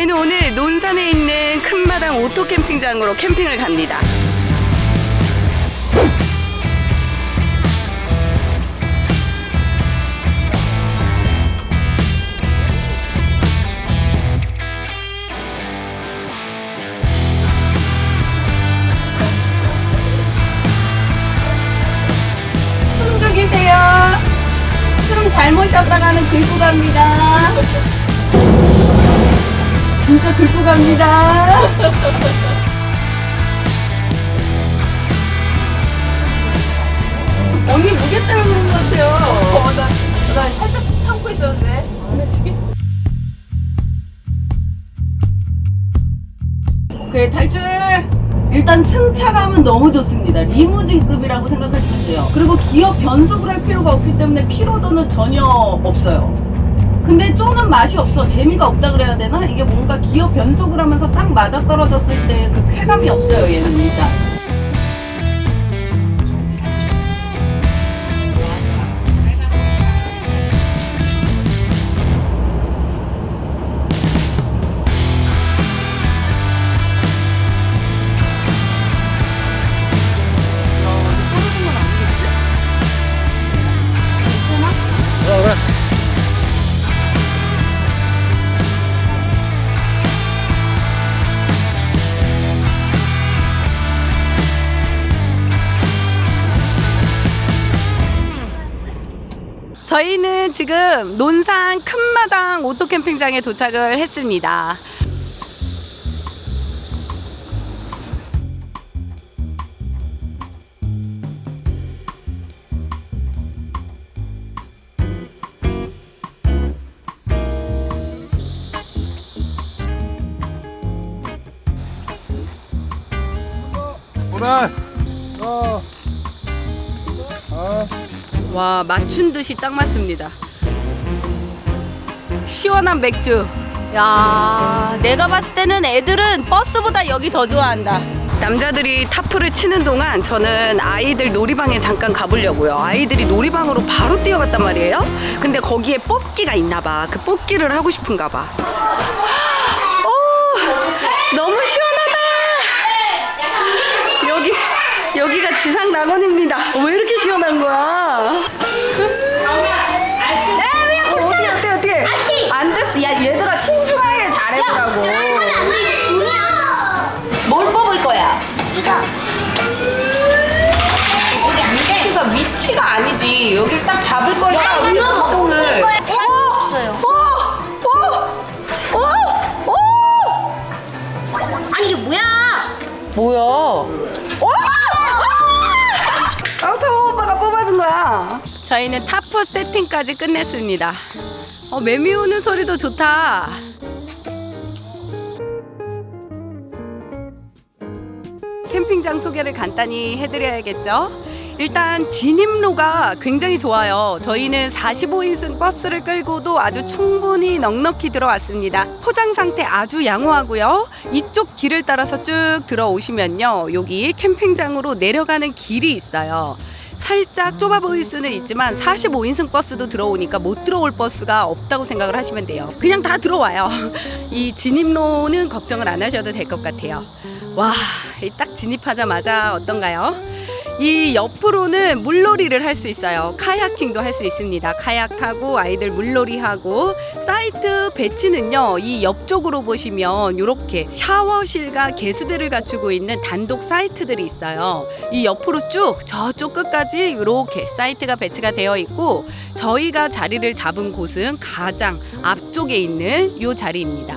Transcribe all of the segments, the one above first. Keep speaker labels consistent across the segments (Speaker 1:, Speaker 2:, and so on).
Speaker 1: 저희는 오늘 논산에 있는 큰 마당 오토 캠핑장으로 캠핑을 갑니다. 숨도 계세요. 숨 잘못 쉬었다가는 긁고 갑니다. 진짜 긁고 갑니다. 언니 무게 때문에 그런 것 같아요.
Speaker 2: 어, 나, 나 살짝 참고 있었는데.
Speaker 1: 그 탈출! 일단 승차감은 너무 좋습니다. 리무진급이라고 생각하시면 돼요. 그리고 기어 변속을 할 필요가 없기 때문에 피로도는 전혀 없어요. 근데 쪼는 맛이 없어. 재미가 없다 그래야 되나? 이게 뭔가 기어 변속을 하면서 딱 맞아 떨어졌을 때 그 쾌감이 없어요, 얘는 일단. 저희는 지금 논산 큰마당 오토캠핑장에 도착을 했습니다. 와 맞춘 듯이 딱 맞습니다. 시원한 맥주. 야 내가 봤을 때는 애들은 버스보다 여기 더 좋아한다. 남자들이 타프를 치는 동안 저는 아이들 놀이방에 잠깐 가보려고요. 아이들이 놀이방으로 바로 뛰어갔단 말이에요. 근데 거기에 뽑기가 있나 봐. 그 뽑기를 하고 싶은가 봐. 오, 너무 시원하다. 여기 여기가 지상 낙원입니다. 왜 이렇게 시원한 거야? 저희는 타프 세팅까지 끝냈습니다. 어, 매미 우는 소리도 좋다. 캠핑장 소개를 간단히 해드려야겠죠? 일단 진입로가 굉장히 좋아요. 저희는 45인승 버스를 끌고도 아주 충분히 넉넉히 들어왔습니다. 포장 상태 아주 양호하고요. 이쪽 길을 따라서 쭉 들어오시면요. 여기 캠핑장으로 내려가는 길이 있어요. 살짝 좁아 보일 수는 있지만 45인승 버스도 들어오니까 못 들어올 버스가 없다고 생각을 하시면 돼요. 그냥 다 들어와요. 이 진입로는 걱정을 안 하셔도 될 것 같아요. 와, 이딱 진입하자마자 어떤가요? 이 옆으로는 물놀이를 할 수 있어요. 카야킹도 할 수 있습니다. 카약 타고 아이들 물놀이 하고 사이트 배치는요. 이 옆쪽으로 보시면 이렇게 샤워실과 개수대를 갖추고 있는 단독 사이트들이 있어요. 이 옆으로 쭉 저쪽 끝까지 이렇게 사이트가 배치가 되어 있고 저희가 자리를 잡은 곳은 가장 앞쪽에 있는 이 자리입니다.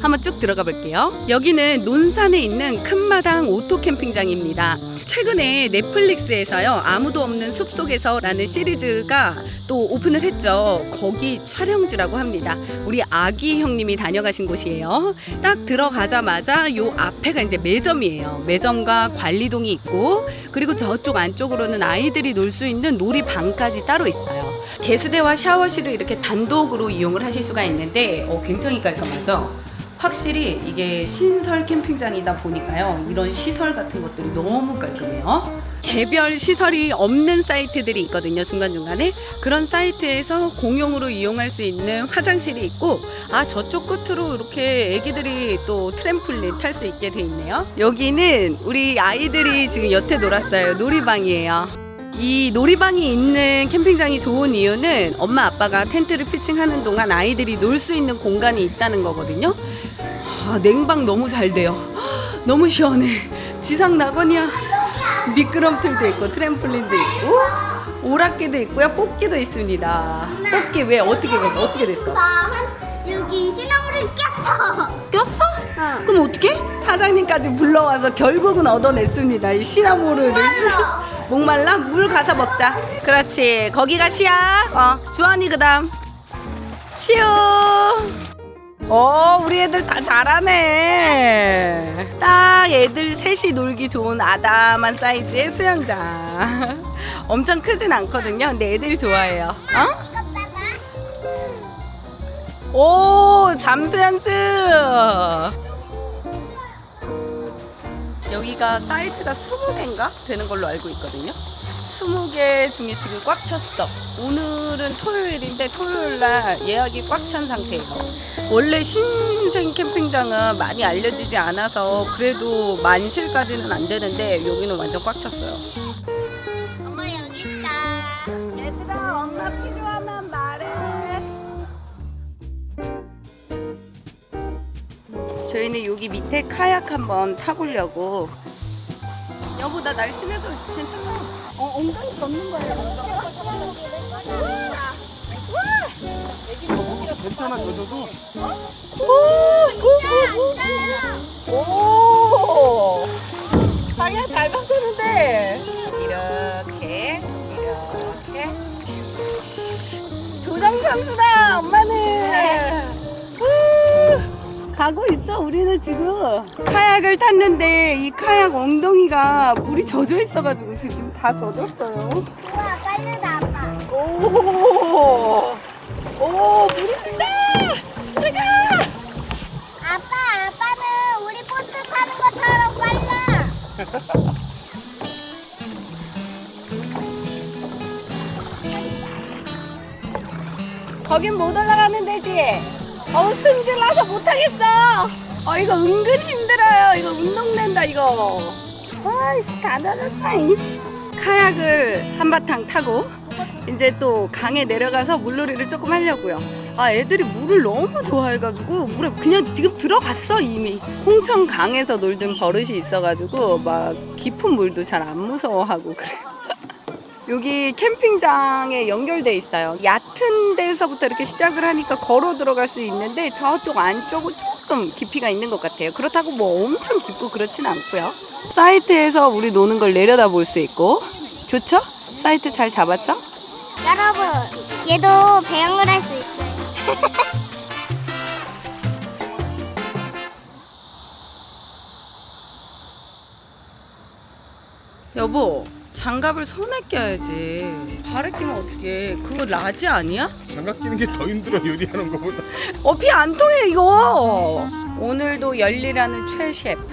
Speaker 1: 한번 쭉 들어가 볼게요. 여기는 논산에 있는 큰 마당 오토 캠핑장입니다. 최근에 넷플릭스에서요 아무도 없는 숲 속에서라는 시리즈가 또 오픈을 했죠. 거기 촬영지라고 합니다. 우리 아기 형님이 다녀가신 곳이에요. 딱 들어가자마자 요 앞에가 이제 매점이에요. 매점과 관리동이 있고 그리고 저쪽 안쪽으로는 아이들이 놀 수 있는 놀이방까지 따로 있어요. 개수대와 샤워실을 이렇게 단독으로 이용을 하실 수가 있는데 어, 굉장히 깔끔하죠 확실히 이게 신설 캠핑장이다 보니까요. 이런 시설 같은 것들이 너무 깔끔해요. 개별 시설이 없는 사이트들이 있거든요 중간중간에. 그런 사이트에서 공용으로 이용할 수 있는 화장실이 있고 아 저쪽 끝으로 이렇게 애기들이 또 트램플린 탈 수 있게 돼 있네요. 여기는 우리 아이들이 지금 여태 놀았어요. 놀이방이에요. 이 놀이방이 있는 캠핑장이 좋은 이유는 엄마 아빠가 텐트를 피칭하는 동안 아이들이 놀 수 있는 공간이 있다는 거거든요 아, 냉방 너무 잘 돼요. 너무 시원해. 지상 낙원이야. 미끄럼틀도 있고 트램플린도 있고 오락기도 있고요. 뽑기도 있습니다. 뽑기 왜 어떻게 어떻게 됐어?
Speaker 2: 나 여기 시나무를 꼈어.
Speaker 1: 꼈어?
Speaker 2: 응.
Speaker 1: 그럼 어떻게? 사장님까지 불러와서 결국은 얻어냈습니다 이 시나모르를 목말라? 물 가서 먹자. 그렇지. 거기가 시야. 어 주원이 그다음. 시우 어 우리 애들 다 잘하네. 딱 애들 셋이 놀기 좋은 아담한 사이즈의 수영장. 엄청 크진 않거든요. 근데 애들이 좋아해요. 어? 오 잠수 연습. 여기가 사이트가 20개인가? 되는 걸로 알고 있거든요. 20개 중에 지금 꽉 찼어. 오늘은 토요일인데 토요일 날 예약이 꽉 찬 상태예요 원래 신생 캠핑장은 많이 알려지지 않아서 그래도 만실까지는 안 되는데 여기는 완전 꽉 찼어요.
Speaker 2: 엄마 여기 있다.
Speaker 1: 얘들아 엄마 필요하면 말해. 저희는 여기 밑에 카약 한번 타보려고. 여보 나 날씬해서 괜찮아. 어 엉덩이 걷는 거야
Speaker 3: 괜찮아 젖어도.
Speaker 1: 오 방향 잘 바꾸는데. 이렇게 이렇게. 조정 선수다 엄마는. 후, 가고 있어 우리는 지금. 카약을 탔는데 이 카약 엉덩이가 물이 젖어 있어가지고 지금 다 젖었어요.
Speaker 2: 우와 빨리다 아빠.
Speaker 1: 오, 오 물이 든다 들어가
Speaker 2: 아빠 아빠는 우리 보트 타는 것처럼 빨라.
Speaker 1: 거긴 못 올라가는 데지. 어우 승질나서 못하겠어. 어 이거 은근 힘들어요. 이거 운동된다 이거. 아이씨 가다렸다잉. 카약을 한바탕 타고 이제 또 강에 내려가서 물놀이를 조금 하려고요. 아 애들이 물을 너무 좋아해가지고 물에 그냥 지금 들어갔어 이미. 홍천 강에서 놀던 버릇이 있어가지고 막 깊은 물도 잘 안 무서워하고 그래요. 여기 캠핑장에 연결돼 있어요. 얕은 데서부터 이렇게 시작을 하니까 걸어 들어갈 수 있는데 저쪽 안쪽은 조금 깊이가 있는 것 같아요. 그렇다고 뭐 엄청 깊고 그렇진 않고요. 사이트에서 우리 노는 걸 내려다 볼 수 있고 좋죠? 사이트 잘 잡았죠?
Speaker 2: 여러분 얘도 배영을 할 수 있어요.
Speaker 1: 여보 장갑을 손에 껴야지. 발에 끼면 어떡해. 그거 라지 아니야?
Speaker 3: 장갑 끼는 게 더 힘들어 요리하는 거보다.
Speaker 1: 어피 안 통해 이거. 오늘도 열리라는 최 셰프.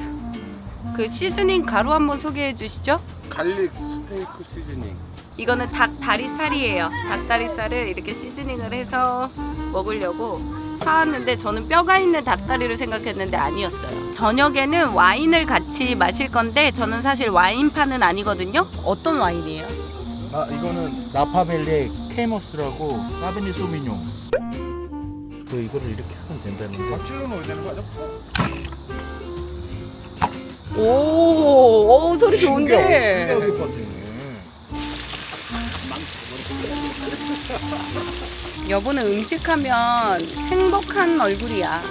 Speaker 1: 그 시즈닝 가루 한번 소개해 주시죠.
Speaker 3: 갈릭 스테이크 시즈닝
Speaker 1: 이거는 닭 다리살이에요. 닭 다리살을 이렇게 시즈닝을 해서 먹으려고 사왔는데 저는 뼈가 있는 닭다리를 생각했는데 아니었어요. 저녁에는 와인을 같이 마실 건데 저는 사실 와인파는 아니거든요. 어떤 와인이에요?
Speaker 4: 아 이거는 나파벨레 케모스라고 까베네 소미뇽 그 이거를 이렇게 하면 된다는데
Speaker 3: 막 찔러 넣어야 되는 거 아니야?
Speaker 1: 오, 오 소리
Speaker 3: 신기하게
Speaker 1: 좋은데.
Speaker 3: 빠지네
Speaker 1: 여보는 음식하면 행복한 얼굴이야.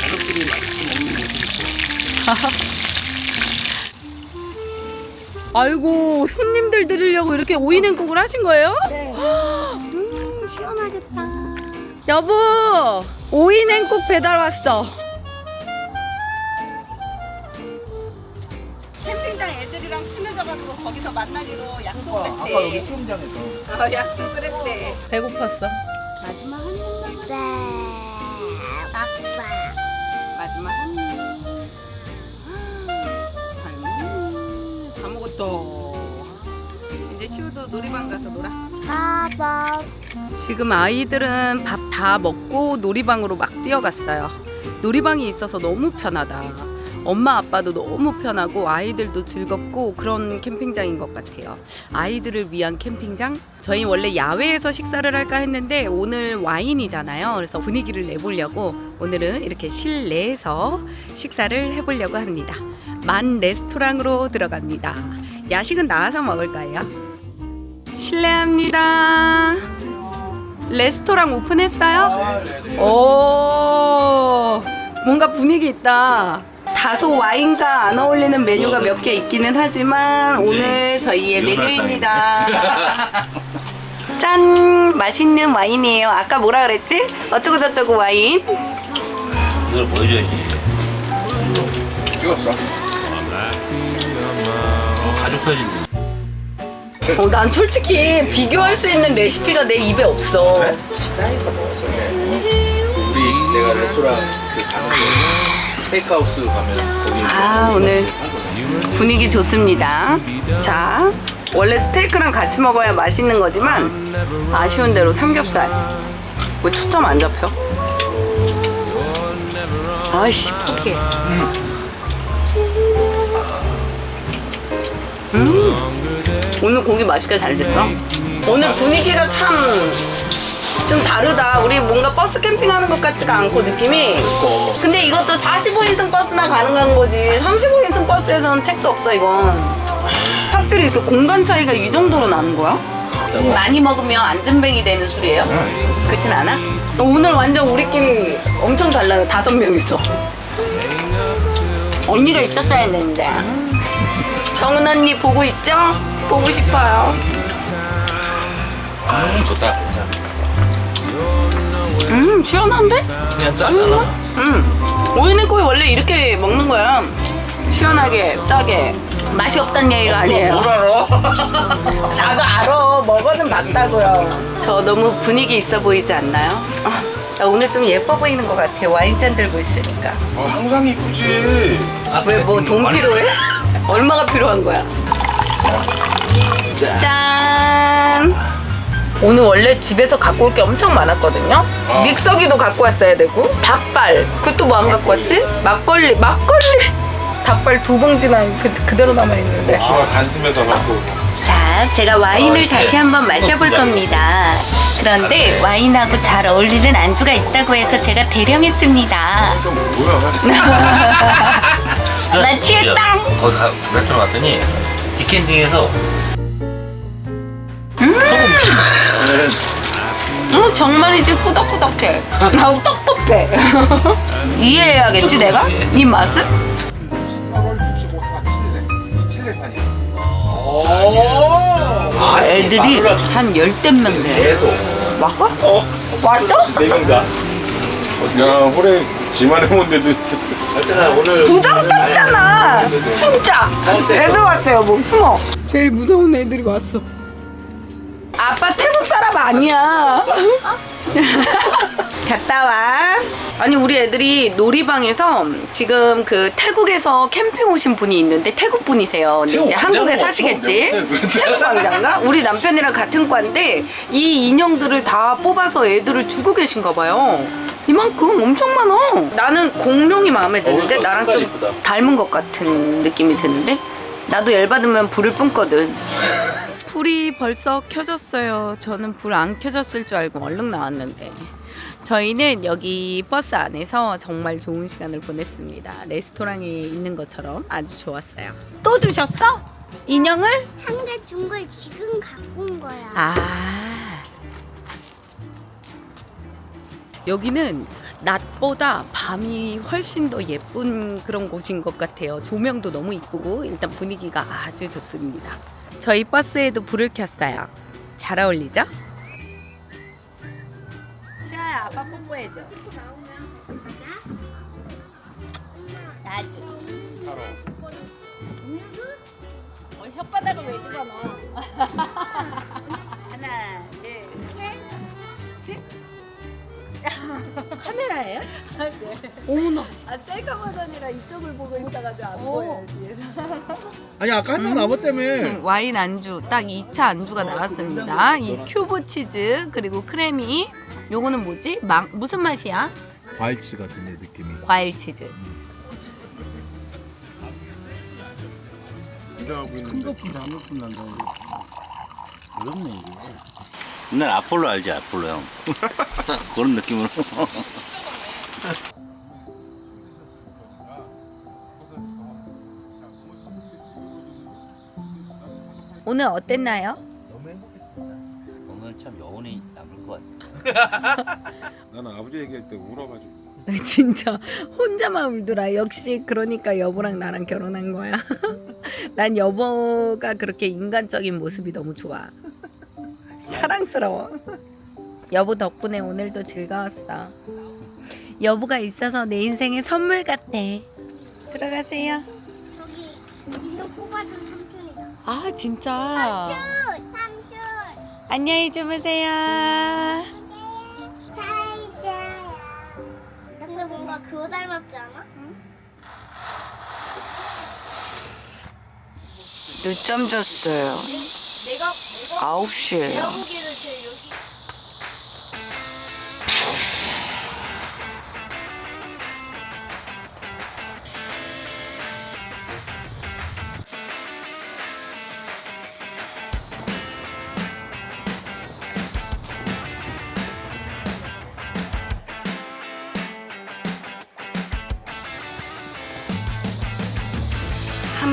Speaker 3: 가족들이 맛있게 먹는 모습이
Speaker 1: 아이고 손님들 드리려고 이렇게 오이 냉국을 하신 거예요?
Speaker 2: 네.
Speaker 1: 음 시원하겠다. 여보 오이 냉국 배달 왔어. 거기서 만나기로 약속을
Speaker 4: 아까, 아까 여기 수영장에서
Speaker 1: 어, 약속을 했대. 배고팠어. 마지막 한 입.
Speaker 2: 네. 아빠.
Speaker 1: 마지막 한 입. 잘 먹네. 맛있겠다. 이제 시우도 놀이방 가서 놀아.
Speaker 2: 아빠.
Speaker 1: 지금 아이들은 밥 다 먹고 놀이방으로 막 뛰어갔어요. 놀이방이 있어서 너무 편하다. 엄마 아빠도 너무 편하고 아이들도 즐겁고 그런 캠핑장인 것 같아요. 아이들을 위한 캠핑장? 저희 원래 야외에서 식사를 할까 했는데 오늘 와인이잖아요. 그래서 분위기를 내보려고 오늘은 이렇게 실내에서 식사를 해보려고 합니다. 만 레스토랑으로 들어갑니다. 야식은 나와서 먹을 거예요. 실례합니다. 레스토랑 오픈했어요? 오, 뭔가 분위기 있다. 다소 와인과 안 어울리는 메뉴가 몇 개 있기는 하지만 오늘 저희의 메뉴입니다. 짠! 맛있는 와인이에요. 아까 뭐라 그랬지? 어쩌고저쩌고 와인.
Speaker 5: 이걸 보여줘야지.
Speaker 3: 찍었어.
Speaker 5: 어, 가족 사진.
Speaker 1: 어, 난 솔직히 비교할 수 있는 레시피가 내 입에 없어.
Speaker 3: 식당에서 먹었었네. 우리 내가 레스토랑 그 가는 거 스테이크하우스 가면 거기
Speaker 1: 아, 오늘 분위기 좋습니다. 자, 원래 스테이크랑 같이 먹어야 맛있는 거지만 아쉬운 대로 삼겹살. 왜 초점 안 잡혀? 아이씨, 포기해. 음, 오늘 고기 맛있게 잘 됐어. 오늘 분위기가 참 좀 다르다. 우리 뭔가 버스 캠핑하는 것 같지가 않고 느낌이. 근데 이것도 45인승 버스나 가능한 거지. 35인승 버스에서는 택도 없어 이건. 확실히 그 공간 차이가 이 정도로 나는 거야? 많이 먹으면 안전뱅이 되는 술이에요? 그렇진 않아? 오늘 완전 우리끼리 엄청 달라요. 다섯 명 있어. 언니가 있었어야 했는데. 정은 언니 보고 있죠? 보고 싶어요.
Speaker 5: 음, 좋다.
Speaker 1: 음, 시원한데?
Speaker 5: 그냥 짜잖아.
Speaker 1: 음. 오이냉국이 원래 이렇게 먹는 거야. 시원하게, 짜게. 맛이 없다는 얘기가 아니에요.
Speaker 5: 뭘 알아?
Speaker 1: 나도 알아. 먹어는 맞다고요. 저 너무 분위기 있어 보이지 않나요? 아, 나 오늘 좀 예뻐 보이는 것 같아. 와인잔 들고 있으니까.
Speaker 3: 어, 항상 이쁘지.
Speaker 1: 왜 뭐 돈 필요해? 얼마가 필요한 거야? 짠! 오늘 원래 집에서 갖고 올 게 엄청 많았거든요.
Speaker 3: 어.
Speaker 1: 믹서기도 갖고 왔어야 되고 닭발 그것도 뭐 안 갖고 왔지? 막걸리 막걸리 닭발 두 봉지나 그, 그대로 남아 있는데.
Speaker 3: 아, 간슴에다 갖고.
Speaker 1: 자, 제가 와인을
Speaker 5: 어,
Speaker 1: 다시 한번 마셔볼 겁니다. 그런데 와인하고 잘 어울리는 안주가 있다고 해서 제가 대령했습니다.
Speaker 3: 좀 뭐야?
Speaker 1: 난 취했다.
Speaker 5: 거기 가, 레스토랑 갔더니 디캔딩에서
Speaker 1: 어, 정말이지 꾸덕꾸덕해. 나도 떡떡해. 이해해야겠지 내가? 이 맛을?
Speaker 3: 8월 65가 칠레. 칠레산이야. 오.
Speaker 1: 아, 애들이 한 열댓 명 돼. 왔어? 왔어?
Speaker 3: 네명 다.
Speaker 6: 야, 올해 지만 해본데도
Speaker 3: 어쨌든 오늘
Speaker 1: 부장 땄잖아. 진짜. 애들 왔대요, 뭐 숨어. 제일 무서운 애들이 왔어. 아니야. 갔다 와. 아니 우리 애들이 놀이방에서 지금 그 태국에서 캠핑 오신 분이 있는데 태국 분이세요. 근데 이제 한국에 사시겠지. 태국 왕자인가? 우리 남편이랑 같은 과인데 이 인형들을 다 뽑아서 애들을 주고 계신가 봐요. 이만큼 엄청 많아. 나는 공룡이 마음에 드는데
Speaker 3: 어,
Speaker 1: 나랑
Speaker 3: 색깔
Speaker 1: 좀
Speaker 3: 이쁘다.
Speaker 1: 닮은 것 같은 느낌이 드는데 나도 열 받으면 불을 뿜거든. 불이 벌써 켜졌어요. 저는 불 안 켜졌을 줄 알고 얼른 나왔는데. 저희는 여기 버스 안에서 정말 좋은 시간을 보냈습니다. 레스토랑에 있는 것처럼 아주 좋았어요. 또 주셨어? 인형을?
Speaker 2: 한 개 준 걸 지금 갖고 온 거야.
Speaker 1: 아. 여기는 낮보다 밤이 훨씬 더 예쁜 그런 곳인 것 같아요. 조명도 너무 이쁘고 일단 분위기가 아주 좋습니다. 저희 버스에도 불을 켰어요. 잘 어울리죠? 시아야 아빠 뽀뽀해줘. 나도. 어, 혓바닥을 왜 집어넣어? 카메라예요? 어머나. 아 셀카마전이라 이쪽을 보고 있어가지고 안 보여요 뒤에서.
Speaker 4: 아니 아까 한명 나봤 때문에
Speaker 1: 와인 안주 딱 2차 안주가 나왔습니다. 이 큐브 치즈 그리고 크래미. 요거는 뭐지? 망 무슨 맛이야?
Speaker 4: 과일치 같은 데 느낌이.
Speaker 1: 과일 치즈.
Speaker 6: 기대하고 있는데.
Speaker 4: 큰 거품 다 높은 난다. 어렵네 이게.
Speaker 5: 옛날 아폴로 알지 아폴로 형 그런 느낌으로
Speaker 1: 오늘 어땠나요?
Speaker 4: 너무 행복했습니다.
Speaker 5: 오늘 참 여운이 남을 것 같아
Speaker 6: 나는 아버지 얘기할 때 울어가지고.
Speaker 1: 진짜 혼자만 울더라. 역시 그러니까 여보랑 나랑 결혼한 거야. 난 여보가 그렇게 인간적인 모습이 너무 좋아. 사랑스러워. 여보 덕분에 오늘도 즐거웠어. 여보가 있어서 내 인생의 선물 같아. 들어가세요.
Speaker 2: 저기 민호 뽑아준 삼촌이다.
Speaker 1: 아 진짜.
Speaker 2: 삼촌.
Speaker 1: 안녕히 주무세요.
Speaker 2: 잘 자요. 근데 뭔가 그거 닮았지 않아?
Speaker 1: 늦잠 잤어요.
Speaker 2: 내가
Speaker 1: 9시에요.
Speaker 2: 보기에는 제 여기.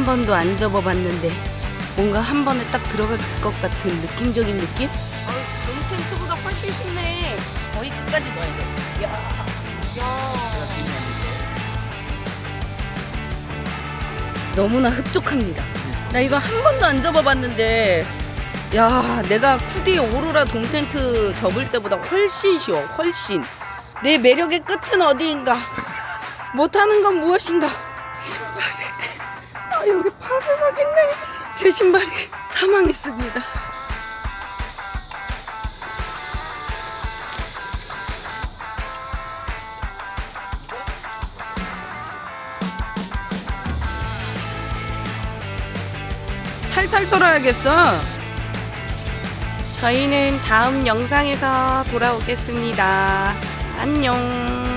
Speaker 1: 한 번도 안 접어봤는데 뭔가 한 번에 딱 들어갈 것 같은 느낌적인 느낌? 아, 너무 텐트보다 훨씬 쉽네. 거의 끝까지 넣어야 돼. 야, 야. 너무나 흡족합니다. 나 이거 한 번도 안 접어봤는데, 야, 내가 쿠디 오로라 동텐트 접을 때보다 훨씬 쉬워, 훨씬. 내 매력의 끝은 어디인가? 못하는 건 무엇인가? 파스석 있네 제 신발이 사망했습니다. 탈탈 털어야겠어. 저희는 다음 영상에서 돌아오겠습니다. 안녕